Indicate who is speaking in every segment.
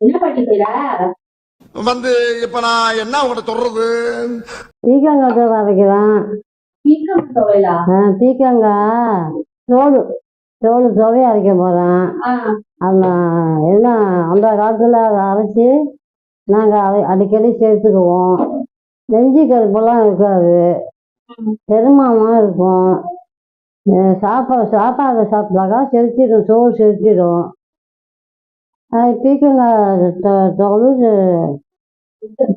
Speaker 1: என்ன பண்ணிக்கிறா
Speaker 2: வந்து இப்ப நான் என்ன உங்கள்கிட்ட சொல்றது?
Speaker 3: பீக்கங்காய்
Speaker 1: துவையலா?
Speaker 3: பீக்கங்காய். தோடு தோடு துவைய அரைக்க போகிறேன்
Speaker 1: ஆ,
Speaker 3: அந்த எல்லாம் அந்த காலத்தில் அதை அரைச்சி நாங்கள் அதை அடிக்கடி சேர்த்துக்குவோம். நெஞ்சு கருப்பெல்லாம் இருக்காது செரிமானம் இருக்கும். சாப்பாடு சாப்பாடு சாப்பிட்டாக்கா செரிச்சிடும் சோறு செரிச்சிடும். அது பீக்கங்காய் தொ- தொழில்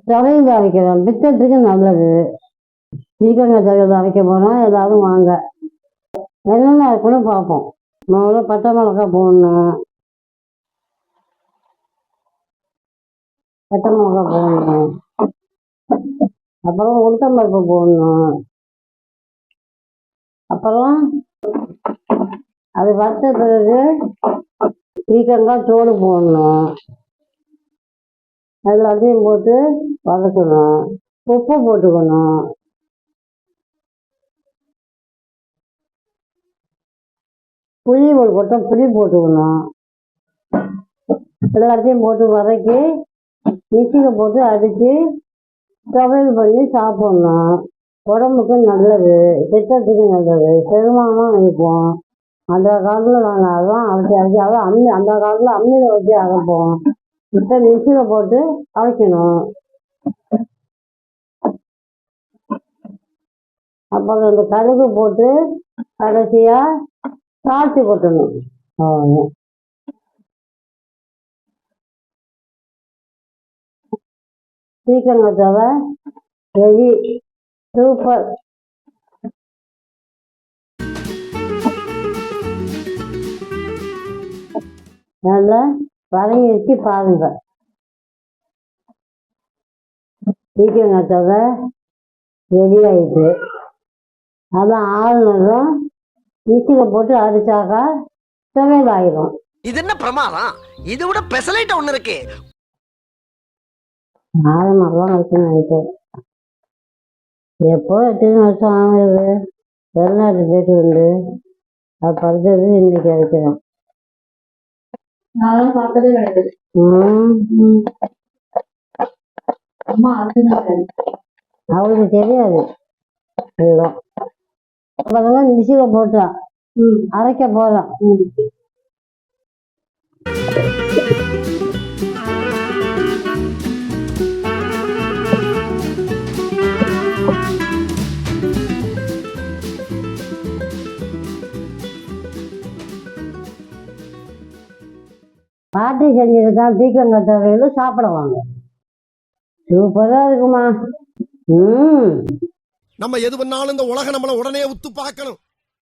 Speaker 3: தொகையில் அரைக்கிறோம் பித்தத்துக்கு நல்லது. பீக்கங்காய் தொகையில் அரைக்க போகிறோம் எல்லாரும் வாங்க. என்னென்ன இருக்குன்னு பார்ப்போம். முதல்ல பச்சை மிளகாய் போடணும். பட்டை மிளகாய் போடணும். அப்புறம் உளுத்தம்பருப்பு போடணும். அப்புறம் அது வறுத்த பிறகு பீக்கங்காய் தோடு போடணும். எல்லாத்தையும் போட்டு வதக்கணும். உப்பு போட்டுக்கணும். புளி ஒரு கொட்டம் புளி போட்டுக்கணும். எல்லாத்தையும் போட்டு வதக்கி மிக்சியில் போட்டு அடித்து துவையல் பண்ணி சாப்பிட்ணும். உடம்புக்கு நல்லது திட்டத்துக்கு நல்லது செருமானமாக இருக்கும் அந்த காலத்தில் நாங்கள் அதெல்லாம் அரைச்சி அரைச்சி அதான் அம்மி அந்த காலத்தில் அம்மியில் வச்சு அரைப்போம் இப்போ மிக்சியில் போட்டு அரைக்கணும் அப்புறம் இந்த கடுகு போட்டு கடைசியாக தாழ்த்தி கொட்டணும் அவ்வளோ சீக்கிரம் தவை ரெடி சூப்பர் நல்லா வதங்கி வச்சு பாருங்க. பீக்கங்காய் தவை ரெடி ஆயிடுச்சு அதான் ஆளுநரும் மிக்சியில் போட்டு அடிச்சாக்கா துவையல் ஆயிரும்
Speaker 4: இது என்ன பிரமாதம்? இது விட பெசலைட் ஒண்ணு இருக்கு.
Speaker 3: மாதம் இருக்குன்னு நினைக்கிறேன். எப்போ எத்தனை வருஷம் ஆகுது வெளிநாட்டு போயிட்டு வந்து அது பறிச்சது இன்னைக்கு அரைக்கிறோம்
Speaker 1: நானும் பார்த்ததே கிடையாது அம்மா
Speaker 3: அவளுக்கு தெரியாது. அப்புறம் மிஷினில் போட்டான் அரைக்க போகலாம் பாட்டி செஞ்சிருக்கான் பீக்கங்காய் துவையல் சாப்பிடுவாங்க சூப்பராக இருக்குமா. ம்.
Speaker 2: நம்ம எது பண்ணாலும் இந்த உலகம் நம்மள உடனே உத்து பார்க்கணும்.